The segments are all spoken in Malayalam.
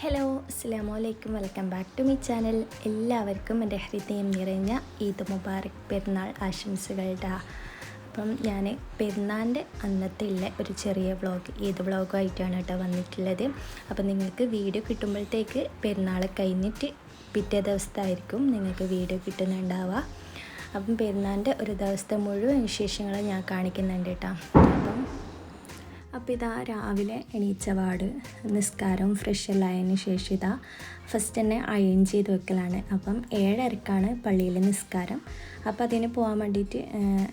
ഹലോ അസ്സാം വലൈക്കും welcome back to my channel എല്ലാവർക്കും എന്റെ ഹൃദയം നിറഞ്ഞ ഈദ് മുബാറക് പെരുന്നാൾ ആശംസകളുടെ അപ്പം ഞാൻ പെരുന്നാളിന്റെ അന്നത്തെ ഉള്ള ഒരു ചെറിയ വ്ളോഗ് ഈദ് വ്ളോഗുമായിട്ടാണ് കേട്ടോ വന്നിട്ടുള്ളത്. അപ്പം നിങ്ങൾക്ക് വീഡിയോ കിട്ടുമ്പോഴത്തേക്ക് പെരുന്നാൾ കഴിഞ്ഞിട്ട് പിറ്റേ ദിവസത്തായിരിക്കും നിങ്ങൾക്ക് വീഡിയോ കിട്ടുന്നുണ്ടാവുക. അപ്പം പെരുന്നാളിന്റെ ഒരു ദിവസത്തെ മുഴുവൻ വിശേഷങ്ങൾ ഞാൻ കാണിക്കുന്നുണ്ട് കേട്ടോ അപ്പോൾ ഇതാ രാവിലെ എണീച്ച വാട് നിസ്കാരം ഫ്രഷ് എല്ലായതിനു ശേഷം ഇതാ ഫസ്റ്റ് തന്നെ അയൺ ചെയ്ത് വെക്കലാണ്. അപ്പം ഏഴരക്കാണ് പള്ളിയിൽ നിസ്കാരം. അപ്പോൾ അതിന് പോകാൻ വേണ്ടിയിട്ട്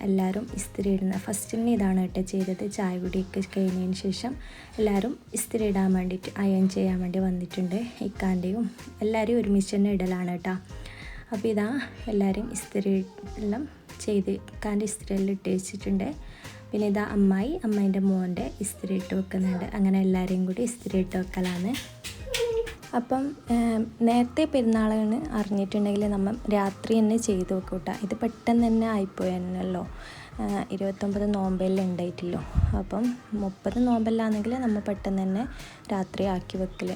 എല്ലാവരും ഇസ്തിരി ഇടുന്ന ഫസ്റ്റ് തന്നെ ഇതാണ് കേട്ടോ ചെയ്തത്. ചായ കുടിയൊക്കെ കഴിഞ്ഞതിന് ശേഷം എല്ലാവരും ഇസ്തിരി ഇടാൻ വേണ്ടിയിട്ട് അയൺ ചെയ്യാൻ വേണ്ടി വന്നിട്ടുണ്ട് ഇക്കാന്റെയും. എല്ലാവരും ഒരുമിച്ച് തന്നെ ഇടലാണ് കേട്ടോ. അപ്പോൾ ഇതാ എല്ലാവരും ഇസ്തിരി എല്ലാം ചെയ്ത് ഇക്കാന്റെ ഇസ്തിരി എല്ലാം ഇട്ട് വെച്ചിട്ടുണ്ട്. പിന്നെ ഇതാ അമ്മായി അമ്മേന്റെ മോന്റെ ഇസ്തിരി ഇട്ട് വെക്കുന്നുണ്ട്. അങ്ങനെ എല്ലാവരെയും കൂടി ഇസ്തിരി ഇട്ട് വെക്കലാണ്. അപ്പം നേരത്തെ പെരുന്നാളാണ് അറിഞ്ഞിട്ടുണ്ടെങ്കിൽ നമ്മൾ രാത്രി തന്നെ ചെയ്ത് വെക്കൂട്ട. ഇത് പെട്ടെന്ന് തന്നെ ആയിപ്പോയല്ലോ ഇരുപത്തൊമ്പത് നോമ്പെല്ലാം ഉണ്ടായിട്ടില്ലോ അപ്പം മുപ്പത് നോമ്പലിലാണെങ്കിൽ നമ്മൾ പെട്ടെന്ന് തന്നെ രാത്രി ആക്കി വെക്കൽ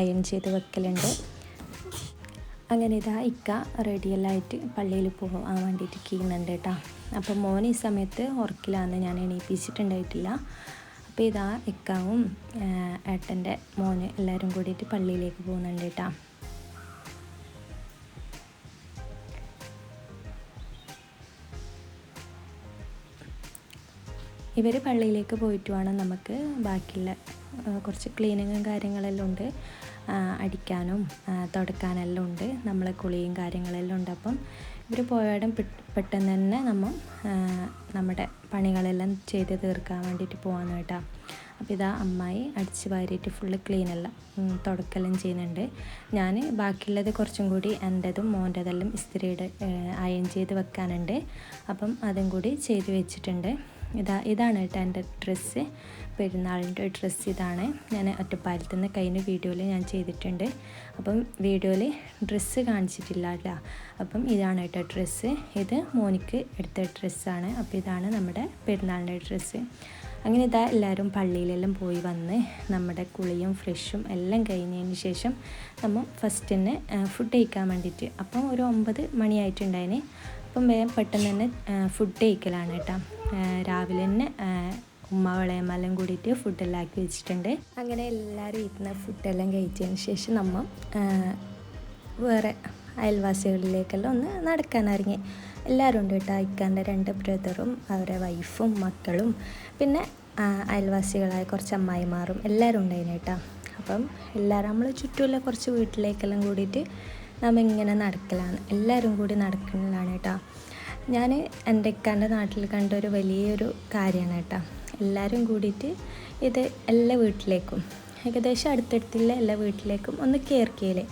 അയൺ ചെയ്ത് വെക്കലുണ്ട്. അങ്ങനെ ഇതാ ഇക്ക റെഡിയെല്ലാം ആയിട്ട് പള്ളിയിൽ പോകാൻ വേണ്ടിയിട്ട് കീന്നുണ്ട് കേട്ടോ. അപ്പം മോൻ ഈ സമയത്ത് ഉറക്കിലാന്ന് ഞാൻ എണീപ്പിച്ചിട്ടുണ്ടായിട്ടില്ല. അപ്പോൾ ഇതാ ഇക്കാവും ഏട്ടന്റെ മോന് എല്ലാവരും കൂടിയിട്ട് പള്ളിയിലേക്ക് പോകുന്നുണ്ട് കേട്ടോ. ഇവർ പള്ളിയിലേക്ക് പോയിട്ട് വേണം നമുക്ക് ബാക്കിയുള്ള കുറച്ച് ക്ലീനിങ്ങും കാര്യങ്ങളെല്ലാം ഉണ്ട്. അടിക്കാനും തുടക്കാനെല്ലാം ഉണ്ട്. നമ്മളെ കുളിയും കാര്യങ്ങളെല്ലാം ഉണ്ട്. അപ്പം ഇവർ പോയാടും പെട്ടെന്ന് തന്നെ നമ്മൾ നമ്മുടെ പണികളെല്ലാം ചെയ്ത് തീർക്കാൻ വേണ്ടിയിട്ട് പോകാൻ കേട്ടോ. അപ്പോൾ ഇതാ അമ്മായി അടിച്ച് വാരിയിട്ട് ഫുള്ള് ക്ലീനെല്ലാം തുടക്കെല്ലാം ചെയ്യുന്നുണ്ട്. ഞാൻ ബാക്കിയുള്ളത് കുറച്ചും കൂടി എന്റെതും മോന്റെതെല്ലാം ഇസ്തിരിയുടെ അയൺ ചെയ്ത് വെക്കാനുണ്ട്. അപ്പം അതും കൂടി ചെയ്ത് വെച്ചിട്ടുണ്ട്. ഇതാ ഇതാണ് കേട്ടോ എന്റെ ഡ്രസ്സ് പെരുന്നാളിന്റെ ഡ്രസ്സ് ഇതാണ്. ഞാൻ ഒറ്റപ്പാലത്ത് നിന്ന് കഴിഞ്ഞ വീഡിയോയിൽ ഞാൻ ചെയ്തിട്ടുണ്ട്. അപ്പം വീഡിയോയിൽ ഡ്രസ്സ് കാണിച്ചിട്ടില്ല കേട്ടോ. അപ്പം ഇതാണ് കേട്ടോ ഡ്രസ്സ് ഇത് മോനിക്ക് എടുത്ത ഡ്രസ്സാണ് അപ്പോൾ ഇതാണ് നമ്മുടെ പെരുന്നാളിന്റെ ഡ്രസ്സ് അങ്ങനെ ഇതാ എല്ലാവരും പള്ളിയിലെല്ലാം പോയി വന്ന് നമ്മുടെ കുളിയും ഫ്രഷും എല്ലാം കഴിഞ്ഞതിന് ശേഷം നമ്മൾ ഫസ്റ്റ് തന്നെ ഫുഡ് കഴിക്കാൻ വേണ്ടിയിട്ട്. അപ്പം ഒരു ഒമ്പത് മണിയായിട്ടുണ്ടായിന്. അപ്പം വേഗം പെട്ടെന്ന് തന്നെ ഫുഡ് കഴിക്കലാണ് കേട്ടോ. രാവിലെ തന്നെ ഉമ്മ വിളയമെല്ലാം കൂടിയിട്ട് ഫുഡെല്ലാം ആക്കി വെച്ചിട്ടുണ്ട്. അങ്ങനെ എല്ലാവരും ഇരുന്ന് ഫുഡെല്ലാം കഴിച്ചതിന് ശേഷം നമ്മൾ വേറെ അയൽവാസികളിലേക്കെല്ലാം ഒന്ന് നടക്കാനിറങ്ങി എല്ലാവരും ഉണ്ട് കേട്ടോ ഇക്കാന്റെ രണ്ട് ബ്രദറും അവരെ വൈഫും മക്കളും പിന്നെ അയൽവാസികളായ കുറച്ച് അമ്മായിമാരും എല്ലാവരും ഉണ്ടായിരുന്നു കേട്ടോ. അപ്പം എല്ലാവരും നമ്മൾ ചുറ്റുമുള്ള കുറച്ച് വീട്ടിലേക്കെല്ലാം കൂടിയിട്ട് നമ്മൾ ഇങ്ങനെ നടക്കലാണ്. എല്ലാവരും കൂടി നടക്കുന്നതാണ് കേട്ടോ. ഞാൻ എന്റെ ഇക്കാന്റെ നാട്ടിൽ കണ്ട ഒരു വലിയൊരു കാര്യമാണ് കേട്ടോ. എല്ലാവരും കൂടിയിട്ട് ഇത് എല്ലാ വീട്ടിലേക്കും ഏകദേശം അടുത്തടുത്തുള്ള എല്ലാ വീട്ടിലേക്കും ഒന്ന് കയറിക്കയില്ലേ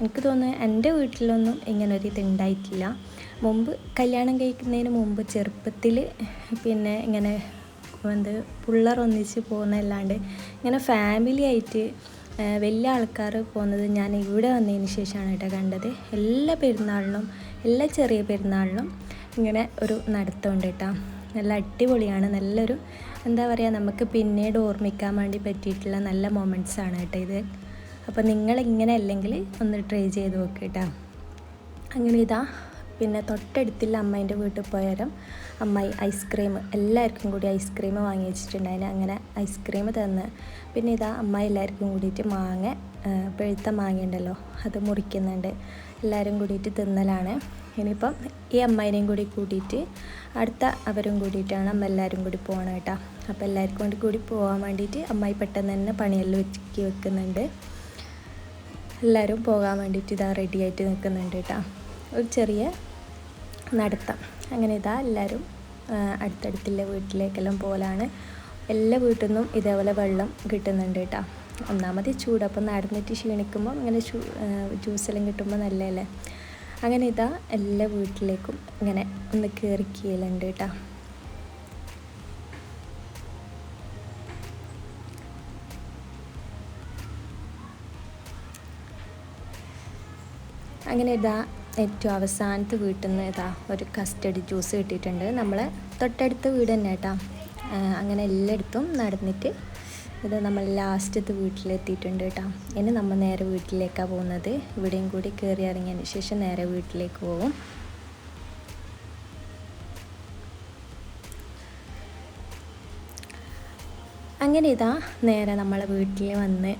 എനിക്ക് തോന്നുന്നു എന്റെ വീട്ടിലൊന്നും ഇങ്ങനെ ഒരു ഇത് ഉണ്ടായിട്ടില്ല. മുമ്പ് കല്യാണം കഴിക്കുന്നതിന് മുമ്പ് ചെറുപ്പത്തിൽ പിന്നെ ഇങ്ങനെ എന്ത് പിള്ളേർ ഒന്നിച്ച് പോകുന്നതല്ലാണ്ട് ഇങ്ങനെ ഫാമിലി ആയിട്ട് വലിയ ആൾക്കാർ പോകുന്നത് ഞാൻ ഇവിടെ വന്നതിന് ശേഷമാണ് കേട്ടോ കണ്ടത്. എല്ലാ പെരുന്നാളിനും എല്ലാ ചെറിയ പെരുന്നാളിനും ഇങ്ങനെ ഒരു നടത്തമുണ്ട് കേട്ടോ. നല്ല അടിപൊളിയാണ് നല്ലൊരു എന്താ പറയുക നമുക്ക് പിന്നീട് ഓർമ്മിക്കാൻ വേണ്ടി പറ്റിയിട്ടുള്ള നല്ല മൊമെന്റ്സ് ആണ് കേട്ടോ ഇത്. അപ്പോൾ നിങ്ങളിങ്ങനെ അല്ലെങ്കിൽ ഒന്ന് ട്രൈ ചെയ്ത് നോക്കുക അങ്ങനെ ഇതാ. പിന്നെ തൊട്ടടുത്തുള്ള അമ്മേന്റെ വീട്ടിൽ പോയാലും അമ്മായി ഐസ്ക്രീം എല്ലാവർക്കും കൂടി ഐസ്ക്രീം വാങ്ങി വെച്ചിട്ടുണ്ടായിന് അങ്ങനെ ഐസ്ക്രീം തന്ന്. പിന്നെ ഇതാ അമ്മായി എല്ലാവർക്കും കൂടിയിട്ട് മാങ്ങ പഴുത്ത മാങ്ങ ഉണ്ടല്ലോ അത് മുറിക്കുന്നുണ്ട്. എല്ലാവരും കൂടിയിട്ട് തിന്നലാണ്. ഇനിയിപ്പം ഈ അമ്മായിനെയും കൂടി കൂട്ടിയിട്ട് അടുത്ത അവരും കൂടിയിട്ടാണ് അമ്മ എല്ലാവരും കൂടി പോകണം കേട്ടോ. അപ്പോൾ എല്ലാവർക്കും കൂടി കൂടി പോകാൻ വേണ്ടിയിട്ട് അമ്മായി പെട്ടെന്ന് തന്നെ പണിയെല്ലാം ഒരുക്കി വെക്കുന്നുണ്ട്. എല്ലാവരും പോകാൻ വേണ്ടിയിട്ട് ഇതാ റെഡി ആയിട്ട് നിൽക്കുന്നുണ്ട് കേട്ടോ. ഒരു ചെറിയ നടത്തം. അങ്ങനെ ഇതാ എല്ലാവരും അടുത്തടുത്തുള്ള വീട്ടിലേക്കെല്ലാം പോലാണ്. എല്ലാ വീട്ടിൽ നിന്നും ഇതേപോലെ വെള്ളം കിട്ടുന്നുണ്ട് കേട്ടോ. ഒന്നാമത് ചൂട്. അപ്പം നടന്നിട്ട് ക്ഷീണിക്കുമ്പോൾ ഇങ്ങനെ ജ്യൂസെല്ലാം കിട്ടുമ്പോൾ നല്ലതല്ലേ? അങ്ങനെ ഇതാ എല്ലാ വീട്ടിലേക്കും ഇങ്ങനെ ഒന്ന് കയറി കീലുണ്ട് കേട്ടോ. അങ്ങനെ ഇതാ ഏറ്റവും അവസാനത്തെ വീട്ടിൽ നിന്ന് ഇതാ ഒരു കസ്റ്റഡി ജ്യൂസ് കിട്ടിയിട്ടുണ്ട്. നമ്മൾ തൊട്ടടുത്ത വീട് തന്നെ കേട്ടോ. അങ്ങനെ എല്ലായിടത്തും നടന്നിട്ട് ഇത് നമ്മൾ ലാസ്റ്റത്തെ വീട്ടിലെത്തിയിട്ടുണ്ട് കേട്ടോ. ഇനി നമ്മൾ നേരെ വീട്ടിലേക്കാണ് പോകുന്നത്. ഇവിടെയും കൂടി കയറി ഇറങ്ങിയതിന് ശേഷം നേരെ വീട്ടിലേക്ക് പോകും. അങ്ങനെ ഇതാ നേരെ നമ്മളെ വീട്ടിൽ വന്ന്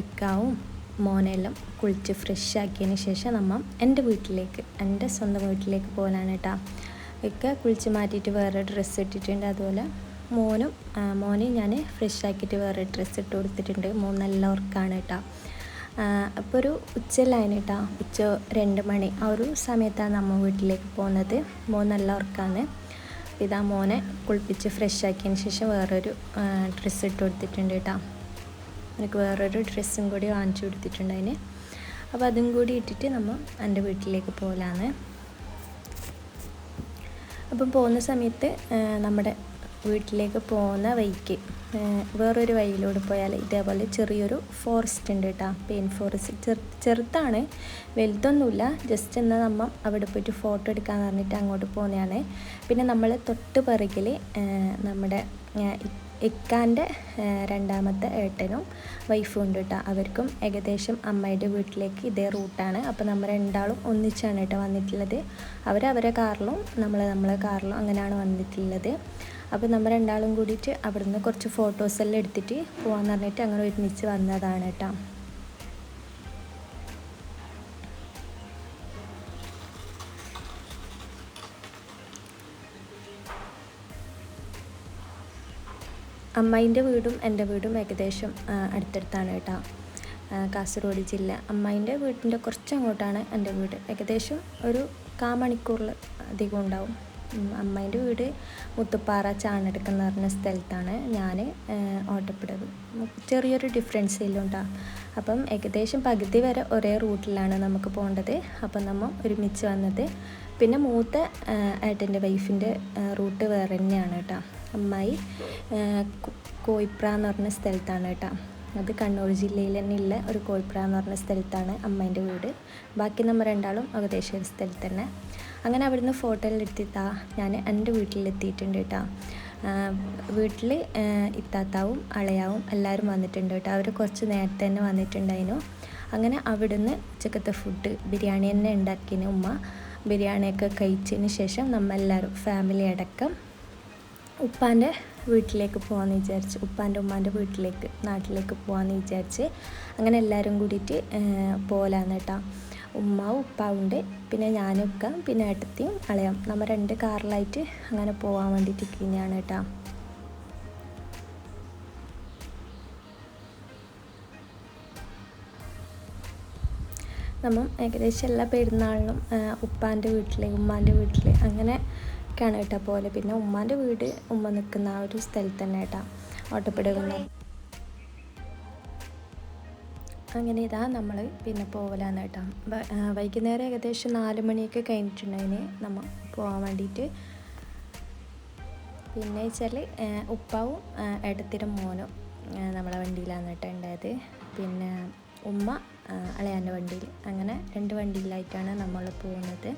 ഇക്കാവും മോനെല്ലാം കുളിച്ച് ഫ്രഷ് ആക്കിയതിന് ശേഷം നമ്മൾ എന്റെ വീട്ടിലേക്ക് എന്റെ സ്വന്തം വീട്ടിലേക്ക് പോകാനാണ് കേട്ടോ. ഒക്കെ കുളിച്ച് മാറ്റിയിട്ട് വേറെ ഡ്രസ്സ് ഇട്ടിട്ടുണ്ട്. അതുപോലെ മോനും മോനെ ഞാൻ ഫ്രഷ് ആക്കിയിട്ട് വേറെ ഡ്രസ്സ് ഇട്ട് കൊടുത്തിട്ടുണ്ട്. മോൻ നല്ല ഉറക്കാണ് കേട്ടോ. അപ്പോൾ ഒരു ഉച്ചയിലായിന് കേട്ടോ. ഉച്ച രണ്ട് മണി. ആ ഒരു സമയത്താണ് നമ്മൾ വീട്ടിലേക്ക് പോകുന്നത്. മോൻ നല്ല ഉറക്കാണ്. ഇതാ മോനെ കുളിപ്പിച്ച് ഫ്രഷ് ആക്കിയതിന് ശേഷം വേറൊരു ഡ്രസ്സ് ഇട്ട് കൊടുത്തിട്ടുണ്ട് കേട്ടോ. എനിക്ക് വേറൊരു ഡ്രസ്സും കൂടി വാങ്ങിച്ചു കൊടുത്തിട്ടുണ്ട് അതിന് അപ്പോൾ അതും കൂടി ഇട്ടിട്ട് നമ്മൾ എന്റെ വീട്ടിലേക്ക് പോകലാണ് അപ്പം പോകുന്ന സമയത്ത് നമ്മുടെ വീട്ടിലേക്ക് പോകുന്ന വഴിക്ക് വേറൊരു വഴിയിലൂടെ പോയാൽ ഇതേപോലെ ചെറിയൊരു ഫോറസ്റ്റ് ഉണ്ട് കേട്ടോ പെയിൻ ഫോറസ്റ്റ് ചെറു ചെറുത്താണ് വലുതൊന്നുമില്ല. ജസ്റ്റ് എന്നാൽ നമ്മൾ അവിടെ പോയിട്ട് ഫോട്ടോ എടുക്കാമെന്ന് പറഞ്ഞിട്ട് അങ്ങോട്ട് പോകുന്നതാണ്. പിന്നെ നമ്മൾ തൊട്ട് പിറകിൽ നമ്മുടെ ഇക്കാന്റെ രണ്ടാമത്തെ ഏട്ടനും വൈഫും ഉണ്ട് കേട്ടോ അവർക്കും ഏകദേശം അമ്മയുടെ വീട്ടിലേക്ക് ഇതേ റൂട്ടാണ്. അപ്പോൾ നമ്മൾ രണ്ടാളും ഒന്നിച്ചാണ് കേട്ടോ വന്നിട്ടുള്ളത്. അവർ അവരെ കാറിലും നമ്മൾ നമ്മളെ കാറിലും അങ്ങനെയാണ് വന്നിട്ടുള്ളത്. അപ്പോൾ നമ്മൾ രണ്ടാളും കൂടിയിട്ട് അവിടുന്ന് കുറച്ച് ഫോട്ടോസ് എല്ലാം എടുത്തിട്ട് പോകാമെന്ന് പറഞ്ഞിട്ട് അങ്ങനെ ഒരുമിച്ച് വന്നതാണ് കേട്ടോ അമ്മായിന്റെ വീടും എന്റെ വീടും ഏകദേശം അടുത്തടുത്താണ് കേട്ടോ. കാസർഗോഡ് ജില്ല. അമ്മായിന്റെ വീടിന്റെ കുറച്ച് അങ്ങോട്ടാണ് എന്റെ വീട്. ഏകദേശം ഒരു കാ മണിക്കൂറിൽ അധികം ഉണ്ടാവും. അമ്മായിന്റെ വീട് മുത്തുപ്പാറ ചാണെടുക്ക എന്ന് പറഞ്ഞ സ്ഥലത്താണ് ഞാൻ ഓട്ടപ്പെടുന്നത്. ചെറിയൊരു ഡിഫറൻസ് ഉണ്ടാവും അപ്പം ഏകദേശം പകുതി വരെ ഒരേ റൂട്ടിലാണ് നമുക്ക് പോകേണ്ടത്. അപ്പം നമ്മൾ ഒരുമിച്ച് വന്നത്. പിന്നെ മൂത്ത ഏട്ടന്റെ വൈഫിന്റെ റൂട്ട് വേറെ തന്നെയാണ് കേട്ടോ. അമ്മായി കോയിപ്ര എന്ന് പറഞ്ഞ സ്ഥലത്താണ് കേട്ടോ. അത് കണ്ണൂർ ജില്ലയിൽ തന്നെ ഉള്ള ഒരു കോയിപ്ര എന്ന് പറഞ്ഞ സ്ഥലത്താണ് അമ്മേന്റെ വീട്. ബാക്കി നമ്മൾ രണ്ടാളും ഏകദേശം ഒരു സ്ഥലത്ത് തന്നെ. അങ്ങനെ അവിടുന്ന് ഫോട്ടോയിൽ എടുത്തിട്ടാ ഞാൻ എന്റെ വീട്ടിലെത്തിയിട്ടുണ്ട് കേട്ടോ. വീട്ടിൽ ഇത്താത്താവും അളയാവും എല്ലാവരും വന്നിട്ടുണ്ട് കേട്ടോ. അവർ കുറച്ച് നേരത്തെ തന്നെ വന്നിട്ടുണ്ടായിരുന്നു. അങ്ങനെ അവിടുന്ന് ഉച്ചക്കത്തെ ഫുഡ് ബിരിയാണി തന്നെ ഉണ്ടാക്കിയതിന് ഉമ്മ. ബിരിയാണിയൊക്കെ കഴിച്ചതിന് ശേഷം നമ്മളെല്ലാവരും ഫാമിലി അടക്കം ഉപ്പാന്റെ വീട്ടിലേക്ക് പോകാമെന്ന് വിചാരിച്ച് ഉപ്പാന്റെ ഉമ്മാന്റെ വീട്ടിലേക്ക് നാട്ടിലേക്ക് പോകാമെന്ന് വിചാരിച്ച് അങ്ങനെ എല്ലാവരും കൂടിയിട്ട് പോലാന്ന് കേട്ടോ. ഉമ്മ ഉപ്പാവുണ്ട് പിന്നെ ഞാനൊക്കെ പിന്നെ ഏട്ടത്തിയും അളയാം നമ്മൾ രണ്ട് കാറിലായിട്ട് അങ്ങനെ പോകാൻ വേണ്ടിയിട്ട് ഇരിക്കുന്നതാണ് കേട്ടോ. നമ്മൾ ഏകദേശം എല്ലാ പെരുന്നാളിനും ഉപ്പാന്റെ വീട്ടിൽ ഉമ്മാന്റെ വീട്ടിൽ അങ്ങനെ ഒക്കെയാണ് കേട്ടോ പോലെ പിന്നെ ഉമ്മാന്റെ വീട് ഉമ്മ നിൽക്കുന്ന ആ ഒരു സ്ഥലത്ത് തന്നെ കേട്ടോ. ഓട്ടപ്പെടുന്ന അങ്ങനെ ഇതാ നമ്മൾ പിന്നെ പോവലാണ് കേട്ടോ. വൈകുന്നേരം ഏകദേശം നാല് മണിയൊക്കെ കഴിഞ്ഞിട്ടുണ്ടതിന് നമ്മൾ പോകാൻ വേണ്ടിയിട്ട് പിന്നെ വെച്ചാൽ ഉപ്പാവും ഏട്ടത്തിരും മോനും നമ്മളെ വണ്ടിയിലാണ് കേട്ടോ ഉണ്ടായത് പിന്നെ ഉമ്മ അളയാന്റെ വണ്ടിയിൽ. അങ്ങനെ രണ്ട് വണ്ടിയിലായിട്ടാണ് നമ്മൾ പോകുന്നത്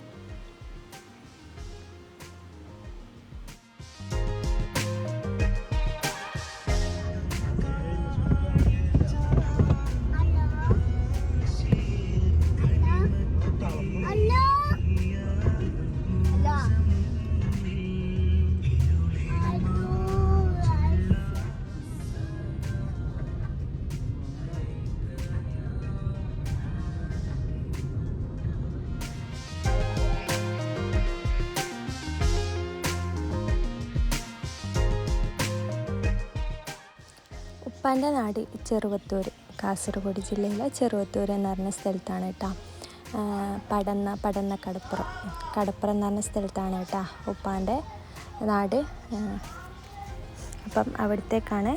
ഉപ്പാന്റെ നാട് ചെറുവത്തൂർ കാസർഗോഡ് ജില്ലയിലെ ചെറുവത്തൂർ എന്ന് പറഞ്ഞ സ്ഥലത്താണ് കേട്ടോ. പടന്ന പടന്ന കടപ്പുറം. കടപ്പുറം എന്ന് പറഞ്ഞ സ്ഥലത്താണ് കേട്ടോ ഉപ്പാന്റെ നാട്. അപ്പം അവിടത്തേക്കാണ്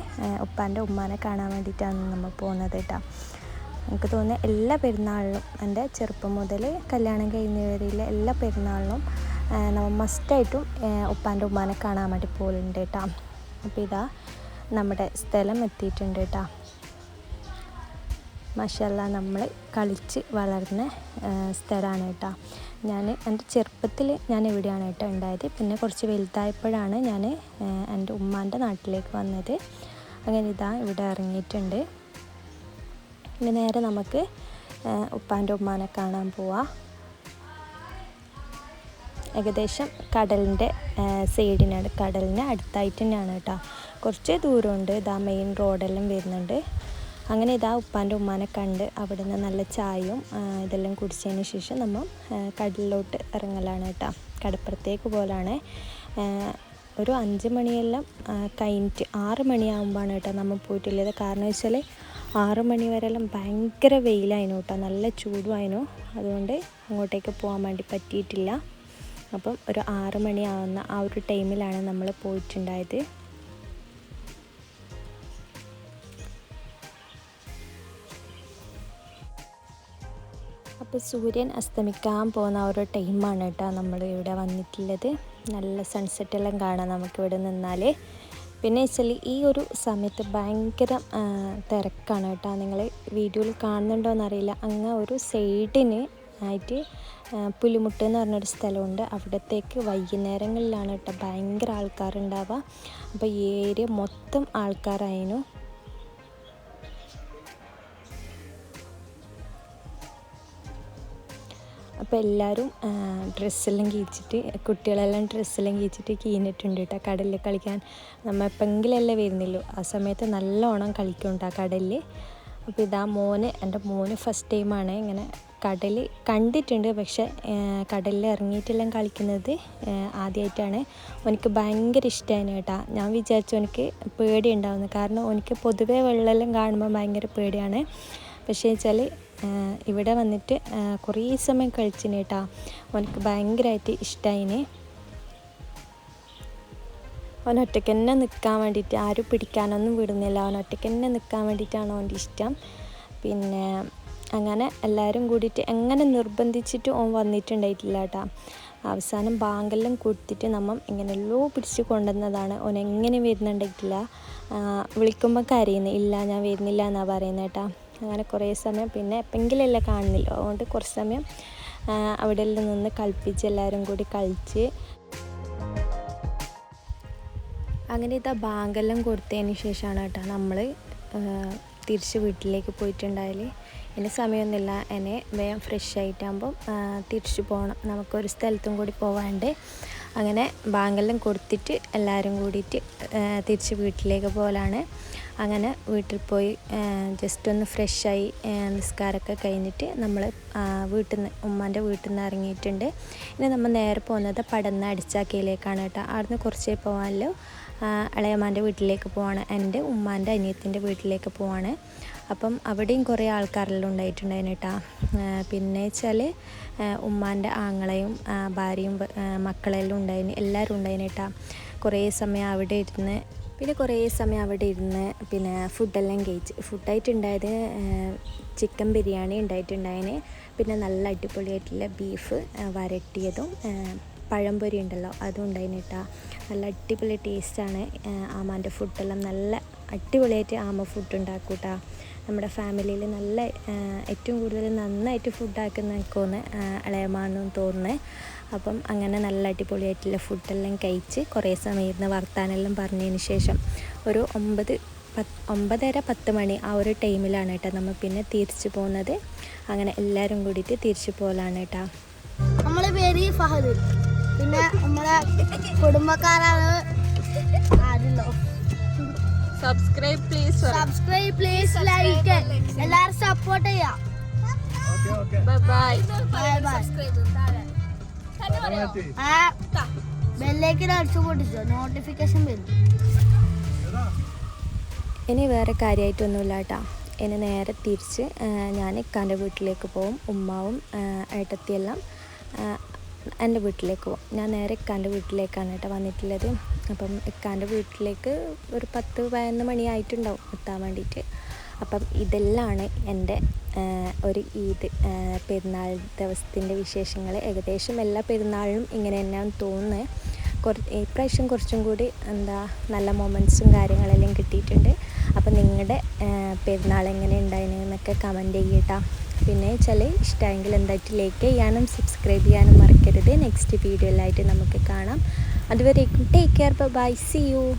ഉപ്പാന്റെ ഉമ്മാനെ കാണാൻ വേണ്ടിയിട്ടാണ് നമ്മൾ പോകുന്നത് കേട്ടോ. എനിക്ക് തോന്നുന്നത് എല്ലാ പെരുന്നാളിലും എന്റെ ചെറുപ്പം മുതൽ കല്യാണം കഴിഞ്ഞവരിലെ എല്ലാ പെരുന്നാളിലും നമ്മൾ മസ്റ്റായിട്ടും ഉപ്പാന്റെ ഉമ്മാനെ കാണാൻ വേണ്ടി പോകുന്നുണ്ട് കേട്ടോ. അപ്പോൾ ഇതാ നമ്മുടെ സ്ഥലം എത്തിയിട്ടുണ്ട് കേട്ടോ. മഷല്ല നമ്മൾ കളിച്ച് വളർന്ന സ്ഥലമാണ് കേട്ടോ. ഞാൻ എന്റെ ചെറുപ്പത്തിൽ ഞാൻ ഇവിടെയാണ് കേട്ടോ ഉണ്ടായത്. പിന്നെ കുറച്ച് വലുതായപ്പോഴാണ് ഞാൻ എന്റെ ഉമ്മാന്റെ നാട്ടിലേക്ക് വന്നത്. അങ്ങനെ ഇതാ ഇവിടെ ഇറങ്ങിയിട്ടുണ്ട്. ഇനി നേരെ നമുക്ക് ഉപ്പാന്റെ ഉമ്മാനെ കാണാൻ പോവാം. ഏകദേശം കടലിന്റെ സൈഡിനാണ് കടലിന് അടുത്തായിട്ട് തന്നെയാണ് കേട്ടോ. കുറച്ച് ദൂരമുണ്ട്. ഇതാ മെയിൻ റോഡെല്ലാം വരുന്നുണ്ട്. അങ്ങനെ ഇതാ ഉപ്പാന്റെ ഉമ്മാനെ കണ്ട് അവിടെ നിന്ന് നല്ല ചായയും ഇതെല്ലാം കുടിച്ചതിന് ശേഷം നമ്മൾ കടലിലോട്ട് ഇറങ്ങലാണ് കേട്ടോ. കടപ്പുറത്തേക്ക് പോലാണ്. ഒരു അഞ്ച് മണിയെല്ലാം കഴിഞ്ഞിട്ട് ആറ് മണിയാകുമ്പോഴാണ് കേട്ടോ നമ്മൾ പോയിട്ടുള്ളത്. കാരണം വെച്ചാൽ ആറ് മണി വരെയെല്ലാം ഭയങ്കര വെയിലായിരുന്നു കേട്ടോ. നല്ല ചൂടുമായിരുന്നു. അതുകൊണ്ട് അങ്ങോട്ടേക്ക് പോകാൻ വേണ്ടി പറ്റിയിട്ടില്ല. അപ്പം ഒരു ആറ് മണിയാവുന്ന ആ ഒരു ടൈമിലാണ് നമ്മൾ പോയിട്ടുണ്ടായത്. അപ്പോൾ സൂര്യൻ അസ്തമിക്കാൻ പോകുന്ന ഒരു ടൈമാണ് കേട്ടോ നമ്മൾ ഇവിടെ വന്നിട്ടുള്ളത്. നല്ല സൺസെറ്റ് എല്ലാം കാണാം നമുക്കിവിടെ നിന്നാൽ പിന്നെ വെച്ചാൽ ഈ ഒരു സമയത്ത് ഭയങ്കര തിരക്കാണ് കേട്ടോ. നിങ്ങൾ വീഡിയോയിൽ കാണുന്നുണ്ടോ എന്നറിയില്ല. അങ്ങ് ഒരു സൈഡിന് ആയിട്ട് പുലിമുട്ട് എന്ന് പറഞ്ഞൊരു സ്ഥലമുണ്ട്. അവിടത്തേക്ക് വൈകുന്നേരങ്ങളിലാണ് കേട്ടോ ഭയങ്കര ആൾക്കാരുണ്ടാവുക. അപ്പോൾ ഏരിയ മൊത്തം ആൾക്കാരായിരുന്നു. അപ്പോൾ എല്ലാവരും ഡ്രസ്സെല്ലാം കീച്ചിട്ട് കുട്ടികളെല്ലാം ഡ്രസ്സെല്ലാം കീച്ചിട്ട് കീഞ്ഞിട്ടുണ്ട് കേട്ടോ. കടലിൽ കളിക്കാൻ. നമ്മൾ എപ്പെങ്കിലല്ലേ വരുന്നില്ലോ ആ സമയത്ത് നല്ലോണം കളിക്കുന്നുണ്ട് ആ കടലിൽ അപ്പോൾ ഇതാ മോന് എന്റെ മോന് ഫസ്റ്റ് ടൈമാണ് ഇങ്ങനെ കടൽ കണ്ടിട്ടുണ്ട്. പക്ഷേ കടലിൽ ഇറങ്ങിയിട്ടെല്ലാം കളിക്കുന്നത് ആദ്യമായിട്ടാണ് എനിക്ക് ഭയങ്കര ഇഷ്ടമാണ് കേട്ടോ. ഞാൻ വിചാരിച്ചു എനിക്ക് പേടി ഉണ്ടാവുന്നു കാരണം എനിക്ക് പൊതുവേ വെള്ളമെല്ലാം കാണുമ്പോൾ ഭയങ്കര പേടിയാണ്. പക്ഷേ വെച്ചാൽ ഇവിടെ വന്നിട്ട് കുറേ സമയം കഴിച്ചിന് കേട്ടോ. അവനക്ക് ഭയങ്കരമായിട്ട് ഇഷ്ടമായിന് അവൻ ഒറ്റയ്ക്ക് തന്നെ നിൽക്കാൻ വേണ്ടിയിട്ട് ആരും പിടിക്കാനൊന്നും വിടുന്നില്ല. അവൻ ഒറ്റയ്ക്ക് തന്നെ നിൽക്കാൻ വേണ്ടിയിട്ടാണ് അവന്റെ ഇഷ്ടം. പിന്നെ അങ്ങനെ എല്ലാവരും കൂടിയിട്ട് എങ്ങനെ നിർബന്ധിച്ചിട്ട് ഓൻ വന്നിട്ടുണ്ടായിട്ടില്ല കേട്ടോ. അവസാനം ബാങ്കെല്ലാം കൊടുത്തിട്ട് നമ്മൾ എങ്ങനെയല്ലോ പിടിച്ച് കൊണ്ടുവന്നതാണ്. ഓൻ എങ്ങനെ വരുന്നുണ്ടായിട്ടില്ല. വിളിക്കുമ്പോൾ കരയുന്നു ഇല്ല ഞാൻ വരുന്നില്ല എന്നാണ് പറയുന്നത് അങ്ങനെ കുറേ സമയം പിന്നെ എപ്പെങ്കിലല്ല കാണുന്നില്ല. അതുകൊണ്ട് കുറച്ച് സമയം അവിടെ നിന്ന് കളിപ്പിച്ച് എല്ലാവരും കൂടി കളിച്ച്. അങ്ങനെ ഇതാ ബാങ്കെല്ലാം കൊടുത്തതിന് ശേഷമാണ് കേട്ടോ നമ്മൾ തിരിച്ച് വീട്ടിലേക്ക് പോയിട്ടുണ്ടായാൽ ഇനി സമയമൊന്നുമില്ല. എന്നെ വേഗം ഫ്രഷ് ആയിട്ടാകുമ്പം തിരിച്ചു പോകണം. നമുക്കൊരു സ്ഥലത്തും കൂടി പോവാണ്ട് അങ്ങനെ ബാങ്കെല്ലാം കൊടുത്തിട്ട് എല്ലാവരും കൂടിയിട്ട് തിരിച്ച് വീട്ടിലേക്ക് പോലാണ് അങ്ങനെ വീട്ടിൽ പോയി ജസ്റ്റ് ഒന്ന് ഫ്രഷായി നിസ്കാരമൊക്കെ കഴിഞ്ഞിട്ട് നമ്മൾ വീട്ടിൽ നിന്ന് ഉമ്മാന്റെ വീട്ടിൽ നിന്ന് ഇറങ്ങിയിട്ടുണ്ട്. ഇനി നമ്മൾ നേരെ പോകുന്നത് പടന്ന അടിച്ചാക്കിയിലേക്കാണ് കേട്ടോ. അവിടുന്ന് കുറച്ചേ പോകാമല്ലോ ഇളയമ്മാന്റെ വീട്ടിലേക്ക് പോവാണ്. എന്റെ ഉമ്മാന്റെ അനിയത്തിന്റെ വീട്ടിലേക്ക് പോവാണ്. അപ്പം അവിടെയും കുറേ ആൾക്കാരെല്ലാം ഉണ്ടായിട്ടുണ്ടായിരുന്നു കേട്ടോ പിന്നെ വെച്ചാൽ ഉമ്മാന്റെ ആങ്ങളെയും ഭാര്യയും മക്കളെല്ലാം ഉണ്ടായിരുന്നു എല്ലാവരും ഉണ്ടായിരുന്നു കേട്ടോ കുറേ സമയം അവിടെ ഇരുന്ന് പിന്നെ കുറേ സമയം അവിടെ ഇരുന്ന് പിന്നെ ഫുഡെല്ലാം കഴിച്ച് ഫുഡായിട്ടുണ്ടായത് ചിക്കൻ ബിരിയാണി ഉണ്ടായിട്ടുണ്ടായിന്. പിന്നെ നല്ല അടിപൊളിയായിട്ടുള്ള ബീഫ് വരട്ടിയതും പഴംപൊരി ഉണ്ടല്ലോ അതും ഉണ്ടായിന് കേട്ടോ നല്ല അടിപൊളി ടേസ്റ്റാണ് ആമാന്റെ ഫുഡെല്ലാം നല്ല അടിപൊളിയായിട്ട് ആമ ഫുഡ് ഉണ്ടാക്കും കേട്ടോ നമ്മുടെ ഫാമിലിയിൽ നല്ല ഏറ്റവും കൂടുതൽ നന്നായിട്ട് ഫുഡാക്കുന്ന എനിക്കൊന്ന് ഇളയമാണെന്ന് തോന്നുന്നത് അപ്പം അങ്ങനെ നല്ല അടിപൊളിയായിട്ടുള്ള ഫുഡെല്ലാം കഴിച്ച് കുറേ സമയം ഇരുന്ന് വർത്താനെല്ലാം പറഞ്ഞതിന് ശേഷം ഒരു ഒമ്പത് പത്ത് ഒമ്പതര പത്ത് മണി ആ ഒരു ടൈമിലാണ് കേട്ടോ നമ്മൾ പിന്നെ തിരിച്ചു പോകുന്നത്. അങ്ങനെ എല്ലാവരും കൂടിയിട്ട് തിരിച്ചു പോകലാണ് കേട്ടോ. നമ്മളെ പേര് ഫഹദ്. പിന്നെ നമ്മളെ കുടുംബക്കാരാണ് ആരുണ്ടോ subscribe please subscribe please like എല്ലാവരും സപ്പോർട്ട് ചെയ്യാം. ബൈ ബൈ ബൈ ബൈ ആ ബെല്ലേക്ക് അടിച്ചു പൊട്ടിച്ചോ നോട്ടിഫിക്കേഷൻ വരും. ഇനി വേറെ കാര്യമായിട്ടൊന്നുമില്ല കേട്ടോ ഇനി നേരെ തിരിച്ച് ഞാൻ ഇക്കാന്റെ വീട്ടിലേക്ക് പോകും ഉമ്മാവും ഏട്ടത്തിയെല്ലാം എന്റെ വീട്ടിലേക്ക് പോകും ഞാൻ നേരെ ഇക്കാന്റെ വീട്ടിലേക്കാണ് കേട്ടോ വന്നിട്ടുള്ളത്. അപ്പം ഇക്കാന്റെ വീട്ടിലേക്ക് ഒരു പത്ത് പതിനൊന്ന് മണിയായിട്ടുണ്ടാവും എത്താൻ വേണ്ടിയിട്ട്. അപ്പം ഇതെല്ലാമാണ് എന്റെ ഒരു ഈദ്. പെരുന്നാൾ ദിവസത്തിന്റെ വിശേഷങ്ങൾ. ഏകദേശം എല്ലാ പെരുന്നാളിനും ഇങ്ങനെ തന്നെയാണ് തോന്നുന്നത് കുറച്ച് ഇപ്രാവശ്യം കുറച്ചും കൂടി എന്താ നല്ല മൊമെന്റ്സും കാര്യങ്ങളെല്ലാം കിട്ടിയിട്ടുണ്ട്. അപ്പം നിങ്ങളുടെ പെരുന്നാൾ എങ്ങനെ ഉണ്ടായിരുന്നൊക്കെ കമന്റ് ചെയ്യട്ടാ. പിന്നെ ചില ഇഷ്ടമെങ്കിൽ എന്തായിട്ട് ലൈക്ക് ചെയ്യാനും സബ്സ്ക്രൈബ് ചെയ്യാനും മറക്കരുത്. നെക്സ്റ്റ് വീഡിയോയിലായിട്ട് നമുക്ക് കാണാം. അതുവരേക്കും. Take care bye see you